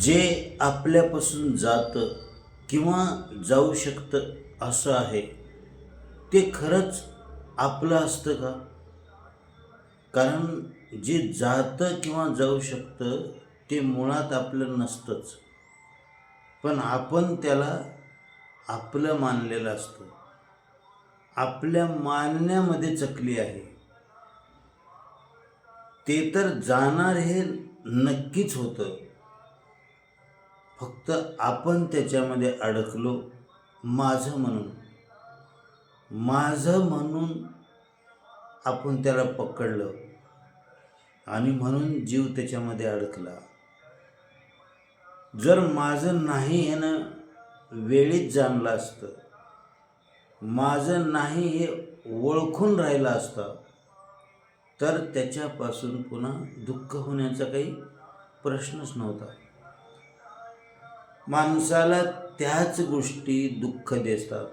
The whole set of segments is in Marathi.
जे आपल्यापासून जातं किंवा जाऊ शकतं असं आहे ते खरंच आपलं असतं का? कारण जे जातं किंवा जाऊ शकतं ते मुळात आपलं नसतंच. पण आपण त्याला आपलं मानलेलं असतं. आपल्या मानण्यामध्ये चकली आहे. ते तर जाणार हे नक्कीच होतं. फक्त आपण त्याच्यामध्ये अडकलो माझं म्हणून. माझं म्हणून आपण त्याला पकडलं आणि म्हणून जीव त्याच्यामध्ये अडकला. जर माझं नाही ह्यानं वेळीच जाणलं असतं माझं नाही हे ओळखून राहिलं असतं तर त्याच्यापासून पुन्हा दुःख होण्याचा काही प्रश्नच नव्हता. माणसाला त्याच गोष्टी दुःख देतात.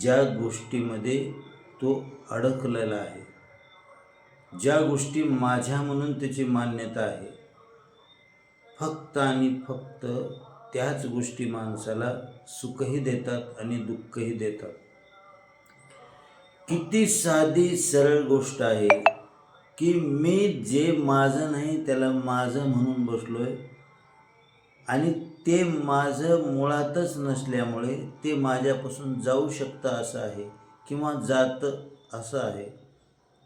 ज्या गोष्टीमध्ये तो अडकलेला आहे. ज्या गोष्टी माझ्या म्हणून त्याची मान्यता आहे. फक्त आणि फक्त त्याच गोष्टी माणसाला सुखही देतात आणि दुःखही देतात. किती साधी सरळ गोष्ट आहे की मी जे माझं नाही त्याला माझं म्हणून बसलो आहे आणि ते माझं मुळातच नसल्यामुळे ते माझ्यापासून जाऊ शकतं असं आहे किंवा जातं असं आहे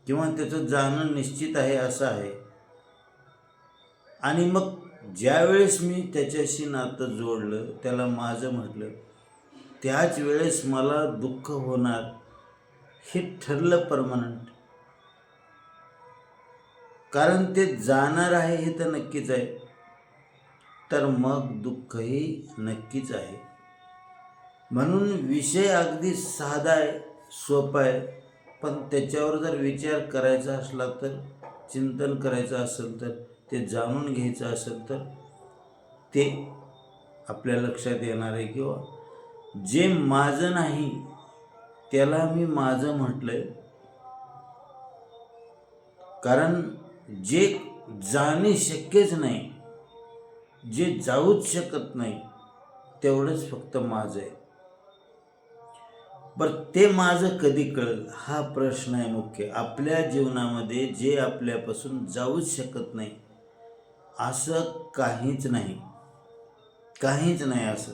किंवा त्याचं जाणं निश्चित आहे असं आहे. आणि मग ज्यावेळेस मी त्याच्याशी नातं जोडलं त्याला माझं म्हटलं त्याच वेळेस मला दुःख होणार हे ठरलं परमनंट. कारण ते जाणार आहे हे तर नक्कीच आहे. तर मग दुःखही नक्कीच आहे. म्हणून विषय अगदी साधा आहे सोपा आहे. पण त्याच्यावर जर विचार करायचा असला तर चिंतन करायचं असेल तर ते जाणून घ्यायचं असेल तर ते आपल्या लक्षात येणार आहे किंवा जे माझं नाही त्याला मी माझं म्हटलं आहे कारण जे जाणे शक्यच नाही जे जाऊच शकत नाही तेवढंच फक्त माझं आहे. बरं ते माझं कधी कळेल? हा प्रश्न आहे मुख्य. आपल्या जीवनामध्ये जे आपल्यापासून जाऊच शकत नाही असं काहीच नाही. काहीच नाही असं.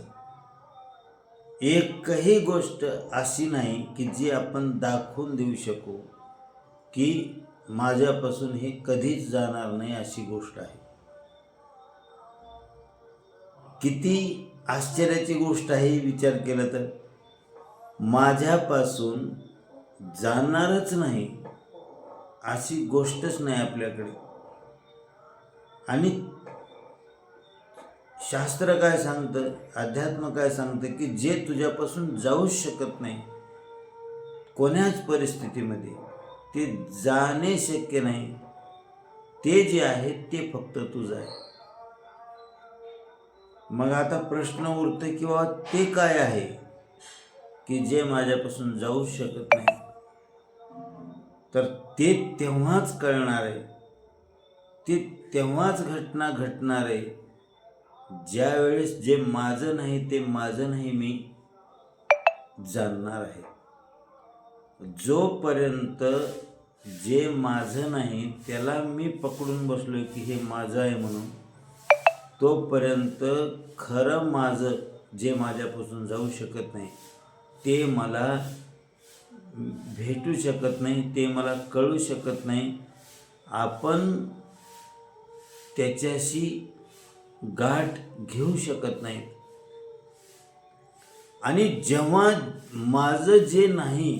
एकही गोष्ट अशी नाही की जी आपण दाखवून देऊ शकू की माझ्यापासून हे कधीच जाणार नाही अशी गोष्ट आहे. किती आश्चर्याची गोष्ट आहे विचार केला तर. माझ्यापासून जाणारच नाही अशी गोष्टच नाही आपल्याकडे. आणि शास्त्र काय सांगतं अध्यात्म काय सांगतं की जे तुझ्यापासून जाऊच शकत नाही कोण्याच परिस्थितीमध्ये ते जाणे शक्य नाही. ते जे आहे ते फक्त तुझं आहे. मग आता प्रश्न उरतो किंवा ते काय आहे की जे माझ्यापासून जाऊ शकत नाही? तर ते तेव्हाच कळणार आहे. ते तेव्हाच घटना घटणार आहे. ज्यावेळेस जे माझं नाही ते माझं नाही मी जाणणार आहे. जोपर्यंत जे माझं नाही त्याला मी पकडून बसलो की हे माझं आहे म्हणून तोपर्यंत खरं माझं जे माझ्यापासून जाऊ शकत नाही ते मला भेटू शकत नाही ते मला कळू शकत नाही. आपण त्याच्याशी गाठ घेऊ शकत नाही. आणि जेव्हा माझं जे नाही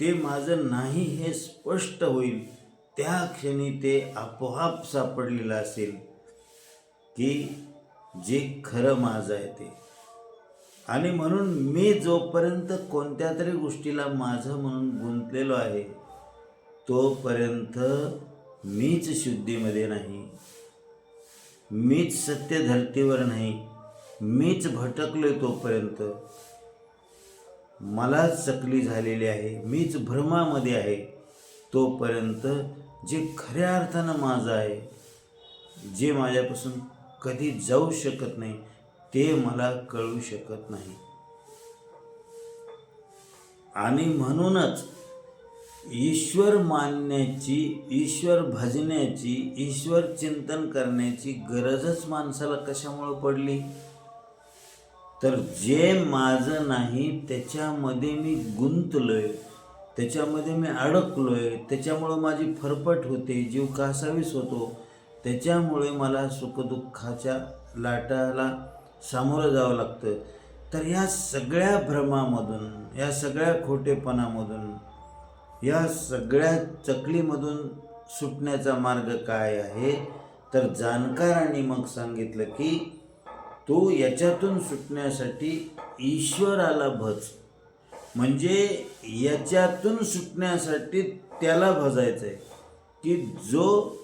ते माझं नाही हे स्पष्ट होईल त्या क्षणी ते आपोआप सापडलेलं असेल. की जे खरं माझं आहे ते. आणि म्हणून मी जोपर्यंत कोणत्या तरी गोष्टीला माझं म्हणून गुंतलेलो आहे तोपर्यंत मीच शुद्धीमध्ये नाही मीच सत्य धर्तीवर नाही मीच भटकलोय तोपर्यंत. मलाच चकली झालेली आहे मीच भ्रमामध्ये आहे तोपर्यंत जे खऱ्या अर्थानं माझं आहे जे माझ्यापासून कधी जाऊ शकत नाही ते मला कळू शकत नाही. आणि म्हणूनच ईश्वर मानण्याची ईश्वर भजण्याची ईश्वर चिंतन करण्याची गरजच माणसाला कशामुळं पडली? तर जे माझं नाही त्याच्यामध्ये मी गुंतलोय त्याच्यामध्ये मी अडकलोय त्याच्यामुळं माझी फरफट होते जीव कासावीस होतो. त्याच्यामुळे मला सुखदुःखाच्या लाटाला सामोरं जावं लागतं तर या सगळ्या भ्रमामधून या सगळ्या खोटेपणामधून या सगळ्या चकलीमधून सुटण्याचा मार्ग काय आहे? तर जाणकारांनी मग सांगितलं की तू याच्यातून सुटण्यासाठी ईश्वराला भज. म्हणजे याच्यातून सुटण्यासाठी त्याला भजायचं आहे की जो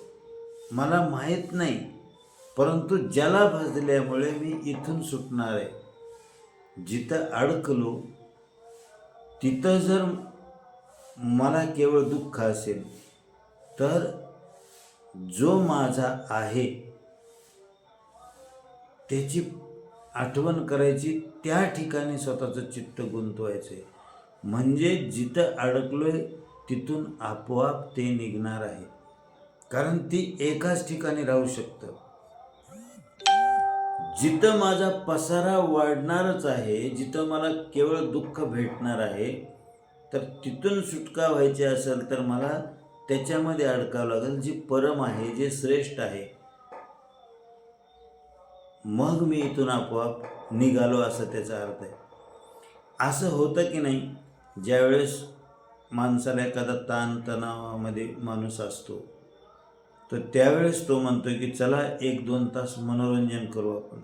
मला माहीत नाही परंतु ज्याला भजल्यामुळे मी इथून सुटणार आहे. जिथं अडकलो तिथं जर मला केवळ दुःख असेल तर जो माझा आहे त्याची आठवण करायची त्या ठिकाणी स्वतःचं चित्त गुंतवायचं आहे म्हणजे जिथं अडकलोय तिथून आपोआप ते निघणार आहे. कारण ती एकाच ठिकाणी राहू शकतं. जिथं माझा पसारा वाढणारच आहे जिथं मला केवळ दुःख भेटणार आहे तर तिथून सुटका व्हायची असेल तर मला त्याच्यामध्ये अडकावं लागेल. जी परम आहे जे श्रेष्ठ आहे मग मी इथून आपोआप निघालो असं त्याचा अर्थ आहे. असं होतं की नाही ज्यावेळेस माणसाला एखादा ताणतणावामध्ये माणूस असतो तर त्यावेळेस तो म्हणतो की चला एक दोन तास मनोरंजन करू आपण.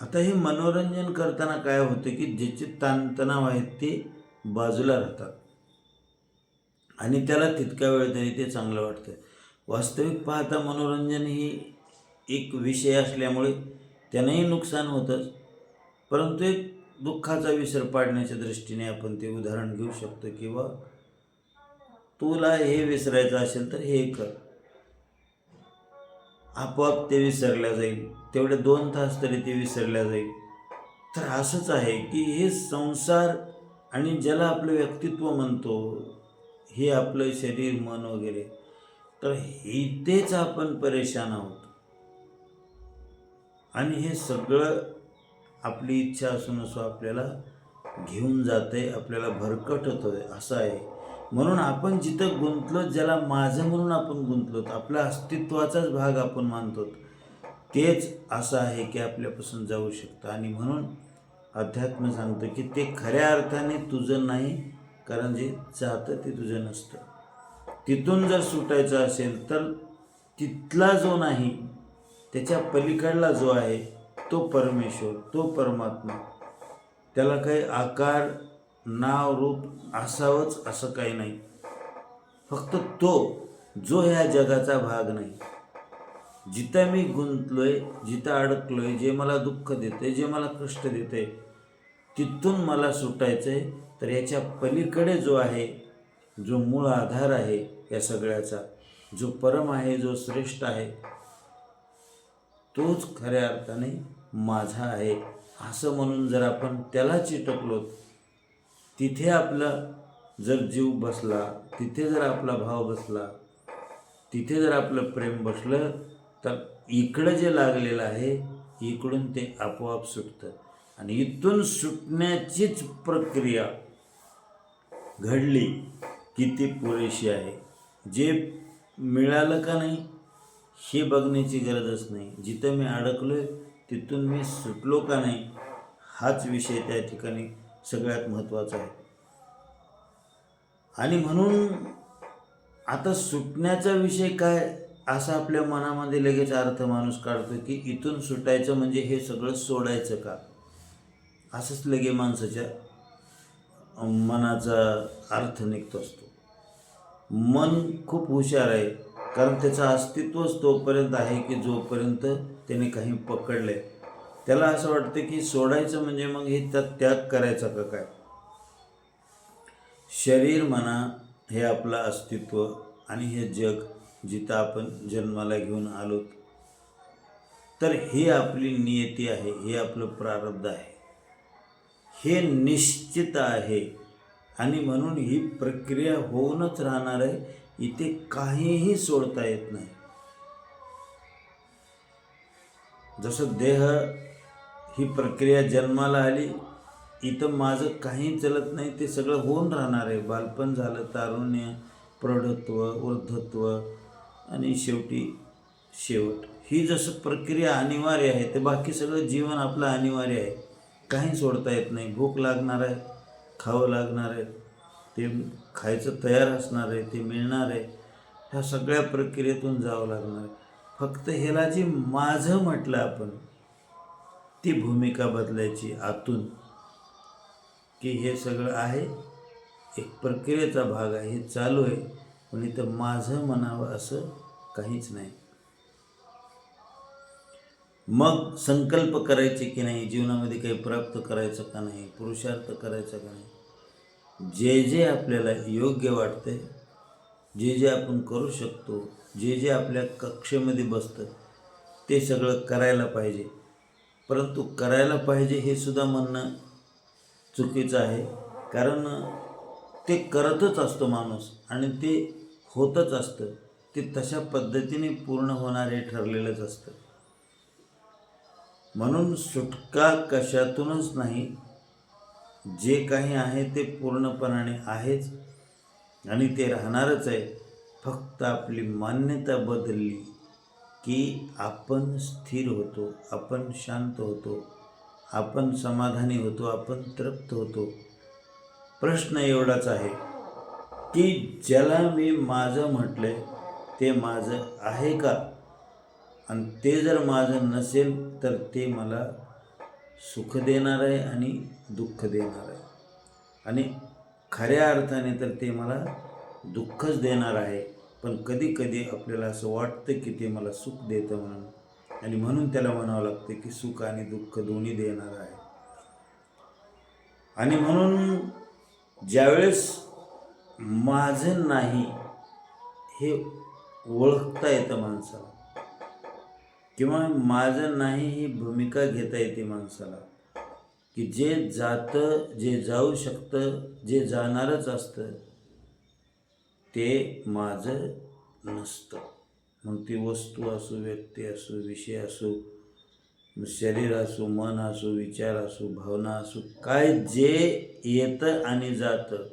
आता हे मनोरंजन करताना काय होतं की ज्याचे ताणतणाव आहेत ते बाजूला राहतात. आणि त्याला तितक्या वेळ तरी ते चांगलं वाटतं. वास्तविक पाहता मनोरंजन ही एक विषय असल्यामुळे त्यांनाही नुकसान होतंच परंतु एक दुःखाचा विसर पाडण्याच्या दृष्टीने आपण ते उदाहरण घेऊ शकतो किंवा तुला हे विसरायचं असेल तर हे कर. आपोआप ते विसरल्या जाईल. तेवढे दोन तास तरी ते विसरल्या जाईल. तर असंच आहे की हे संसार आणि ज्याला आपलं व्यक्तित्व म्हणतो हे आपलं शरीर मन वगैरे तर इथेच आपण परेशान आहोत. आणि हे सगळं आपली इच्छा असून असो आपल्याला घेऊन जाते आपल्याला भरकट आहे असं आहे. म्हणून आपण जिथं गुंतलो ज्याला माझं म्हणून आपण गुंतलो आपल्या अस्तित्वाचाच भाग आपण मानतो. तेच असं आहे की आपल्यापासून जाऊ शकतं. आणि म्हणून अध्यात्म सांगतं की ते खऱ्या अर्थाने तुझं नाही कारण जे जातं ते तुझं नसतं. तिथून जर सुटायचं असेल तर तिथला जो नाही त्याच्या पलीकडला जो आहे तो परमेश्वर तो परमात्मा. त्याला काही आकार नाव रूप असावंच असं काही नाही. फक्त तो जो ह्या जगाचा भाग नाही. जिथं मी गुंतलोय जिथं अडकलोय जे मला दुःख देते जे मला कष्ट देते तिथून मला सुटायचं आहे तर याच्या पलीकडे जो आहे जो मूळ आधार आहे या सगळ्याचा जो परम आहे जो श्रेष्ठ आहे तोच खऱ्या अर्थाने माझा आहे. असं म्हणून जर आपण त्याला चिटकलो तिथे आपला जर जीव बसला तिथे जर आपला भाव बसला तिथे जर आपलं प्रेम बसलं तर इकडं जे लागलेलं आहे इकडून ते आपोआप सुटतं. आणि इथून सुटण्याचीच प्रक्रिया घडली की ती पुरेशी आहे. जे मिळालं का नाही हे बघण्याची गरजच नाही. जिथं मी अडकलो आहे तिथून मी सुटलो का नाही हाच विषय त्या ठिकाणी सगळ्यात महत्त्वाचं आहे. आणि म्हणून आता सुटण्याचा विषय काय असा आपल्या मनामध्ये लगेच अर्थ माणूस काढतो की इथून सुटायचं म्हणजे हे सगळं सोडायचं का? असंच लगे माणसाच्या मनाचा अर्थ निघतो असतो. मन खूप हुशार आहे कारण त्याचं अस्तित्वच तोपर्यंत आहे की जोपर्यंत त्याने काही पकडलं आहे त्याला असं वाटतं की सोडायचं म्हणजे मग हे त्यात त्याग करायचा का काय? शरीर म्हणा हे आपलं अस्तित्व आणि हे जग जिथं आपण जन्माला घेऊन आलो. तर हे आपली नियती आहे हे आपलं प्रारब्ध आहे. हे निश्चित आहे. आणि म्हणून ही प्रक्रिया होऊनच राहणार आहे. इथे काहीही सोडता येत नाही. जसं देह ही प्रक्रिया जन्माला आली. इथं माझं काही चलत नाही ते सगळं होऊन राहणार आहे. बालपण झालं तारुण्य प्रौढत्व वृद्धत्व आणि शेवटी शेवट. ही जसं प्रक्रिया अनिवार्य आहे ते बाकी सगळं जीवन आपलं अनिवार्य आहे. काही सोडता येत नाही. भूक लागणार आहे खावं लागणार आहे ते खायचं तयार असणार आहे ते मिळणार आहे. ह्या सगळ्या प्रक्रियेतून जावं लागणार आहे. फक्त ह्याला जे माझं म्हटलं आपण ती भूमिका बदलायची आतून. की हे सगळं आहे एक प्रक्रियेचा भाग आहे हे चालू आहे. पण इथं माझं म्हणावं असं काहीच नाही. मग संकल्प करायचे की नाही जीवनामध्ये काही प्राप्त करायचं का नाही पुरुषार्थ करायचा का नाही? जे जे आपल्याला योग्य वाटते जे जे आपण करू शकतो जे जे आपल्या कक्षेमध्ये बसतं ते सगळं करायला पाहिजे. परंतु करायला पाहिजे हे सुद्धा म्हणणं चुकीचं आहे. कारण ते करतच असतो माणूस आणि ते होतच असतं. ते तशा पद्धतीने पूर्ण होणारे ठरलेलंच असतं. म्हणून सुटका कशातूनच नाही. जे काही आहे ते पूर्णपणाने आहेच आणि ते राहणारच आहे. फक्त आपली मान्यता बदलली. की आपण स्थिर होतो आपण शांत होतो आपण समाधानी होतो आपण तृप्त होतो. प्रश्न एवढाच आहे की ज्याला मी माझं म्हटलं आहे ते माझं आहे का? आणि ते जर माझं नसेल तर ते मला सुख देणार आहे आणि दुःख देणार आहे. आणि खऱ्या अर्थाने तर ते मला दुःखच देणार आहे. पण कधी कधी आपल्याला असं वाटतं की ते मला सुख देतं म्हणून. आणि म्हणून त्याला म्हणावं लागतं की सुख आणि दुःख दोन्ही देणार आहे. आणि म्हणून ज्यावेळेस माझं नाही हे ओळखता येतं माणसाला. किंवा माझं नाही ही भूमिका घेता येते माणसाला. की जे जातं जे जाऊ शकतं जे जाणारच असतं ते माझं नसतं. मग ती वस्तू असो व्यक्ती असो विषय असो शरीर असो मन असो विचार असो भावना असो काय जे येतं आणि जातं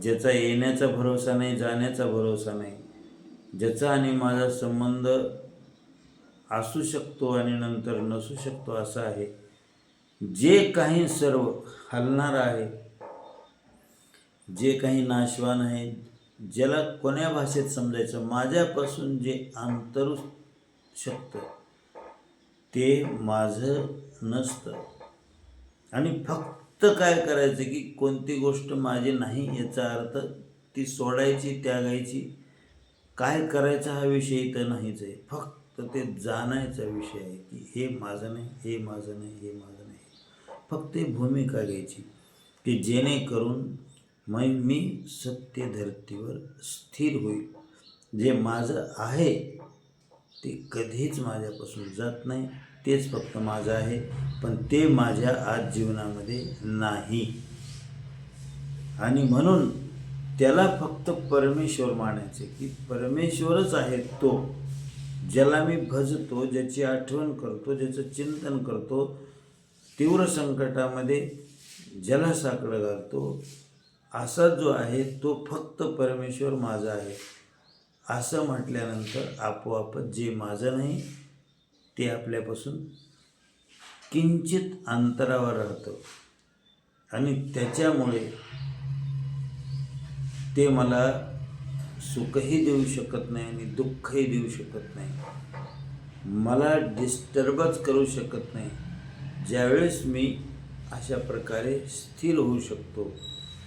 ज्याचा येण्याचा भरोसा नाही जाण्याचा भरोसा नाही ज्याचा आणि माझा संबंध असू शकतो आणि नंतर नसू शकतो असं आहे. जे काही सर्व हलणार आहे जे काही नाशवान आहे ज्याला कोण्या भाषेत समजायचं माझ्यापासून जे अंतरू शकतं ते माझं नसतं. आणि फक्त काय करायचं की कोणती गोष्ट माझी नाही याचा अर्थ ती सोडायची त्यागायची काय करायचा हा विषय तर नाहीच आहे. फक्त ते जाणायचा विषय आहे की हे माझं नाही हे माझं नाही हे माझं नाही. फक्त भूमिका घ्यायची की जेणेकरून मग मी सत्य धर्तीवर स्थिर होईल. जे माझं आहे ते कधीच माझ्यापासून जात नाही. तेच फक्त माझं आहे पण ते माझ्या आज जीवनामध्ये नाही. आणि म्हणून त्याला फक्त परमेश्वर मानायचे की परमेश्वरच आहे तो ज्याला मी भजतो ज्याची आठवण करतो ज्याचं चिंतन करतो तीव्र संकटामध्ये ज्याला साकडं घालतो असा जो आहे तो फक्त परमेश्वर माझा आहे. असं म्हटल्यानंतर आपोआपच जे माझं नाही ते आपल्यापासून किंचित अंतरावर राहतं. आणि त्याच्यामुळे ते मला सुखही देऊ शकत नाही आणि दुःखही देऊ शकत नाही. मला डिस्टर्बच करू शकत नाही. ज्यावेळेस मी अशा प्रकारे स्थिर होऊ शकतो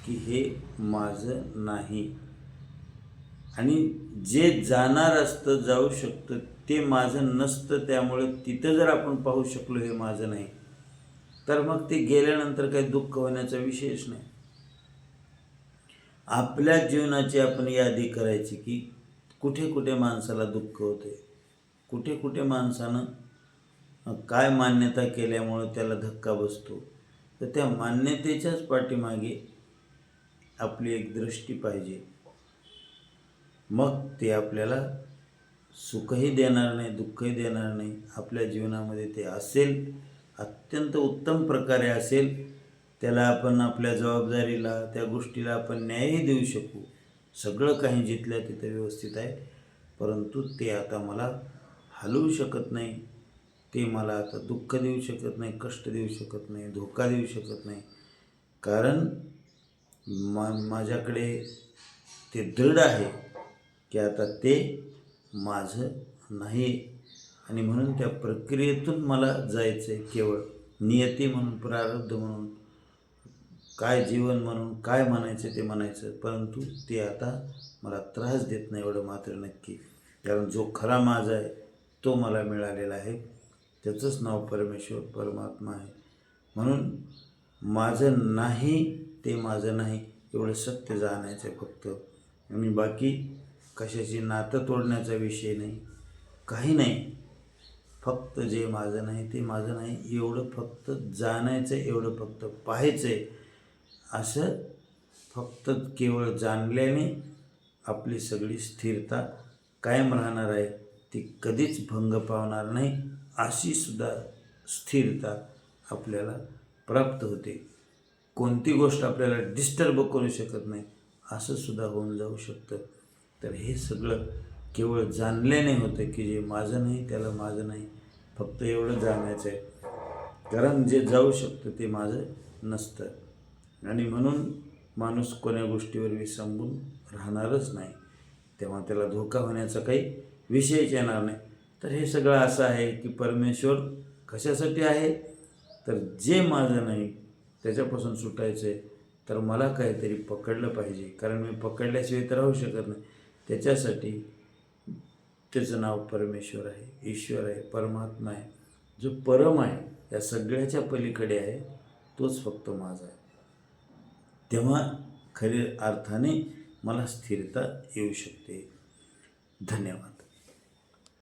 की हे माझं नाही. आणि जे जाणार असतं जाऊ शकतं ते माझं नसतं त्यामुळे तिथं जर आपण पाहू शकलो हे माझं नाही तर मग ते गेल्यानंतर काही दुःख होण्याचा विषयच नाही. आपल्या जीवनाची आपण यादी करायची की कुठे कुठे माणसाला दुःख होते कुठे कुठे माणसानं काय मान्यता केल्यामुळं त्याला धक्का बसतो तर त्या मान्यतेच्याच पाठीमागे आपली एक दृष्टी पाहिजे. मग ते आपल्याला सुखही देणार नाही दुःखही देणार नाही. आपल्या जीवनामध्ये ते असेल अत्यंत उत्तम प्रकारे असेल त्याला आपण आपल्या जबाबदारीला त्या गोष्टीला आपण न्यायही देऊ शकू. सगळं काही जिथल्या तिथं व्यवस्थित आहे. परंतु ते आता मला हलवू शकत नाही. ते मला आता दुःख देऊ शकत नाही कष्ट देऊ शकत नाही धोका देऊ शकत नाही. कारण मा माझ्याकडे ते दृढ आहे की आता ते माझं नाही. आणि म्हणून त्या प्रक्रियेतून मला जायचं आहे केवळ नियती म्हणून प्रारब्ध म्हणून काय जीवन म्हणून काय म्हणायचं ते म्हणायचं. परंतु ते आता मला त्रास देत नाही एवढं मात्र नक्की. कारण जो खरा माझा आहे तो मला मिळालेला आहे. त्याचंच नाव परमेश्वर परमात्मा आहे. म्हणून माझं नाही ते माझं नाही एवढं सत्य जाणायचं आहे फक्त. आणि बाकी कशाची नातं तोडण्याचा विषय नाही. काही नाही. फक्त जे माझं नाही ते माझं नाही. एवढं फक्त जाणायचं आहे एवढं फक्त पाहायचं आहे असं फक्त केवळ जाणल्याने आपली सगळी स्थिरता कायम राहणार आहे. ती कधीच भंग पावणार नाही. अशी सुद्धा स्थिरता आपल्याला प्राप्त होते. कोणती गोष्ट आपल्याला डिस्टर्ब करू शकत नाही असं सुद्धा होऊन जाऊ शकतं. तर हे सगळं केवळ जाणल्याने होतं की जे माझं नाही त्याला माझं नाही. फक्त एवढं जाणायचं आहे. कारण जे जाऊ शकतं ते माझं नसतं. आणि म्हणून माणूस कोण्या गोष्टीवर विसंबून राहणारच नाही. तेव्हा त्याला धोका होण्याचा काही विषयच येणार नाही. तर हे सगळं असं आहे की परमेश्वर कशासाठी आहे? तर जे माझं नाही त्याच्यापासून सुटायचं. आहे तर मला काहीतरी पकडलं पाहिजे. कारण मी पकडल्याशिवाय तर राहू शकत नाही. त्याच्यासाठी त्याचं नाव परमेश्वर आहे. ईश्वर आहे. परमात्मा आहे. जो परम आहे या सगळ्याच्या पलीकडे आहे तोच फक्त माझा आहे. तेव्हा खरे अर्थाने मला स्थिरता येऊ शकते. धन्यवाद.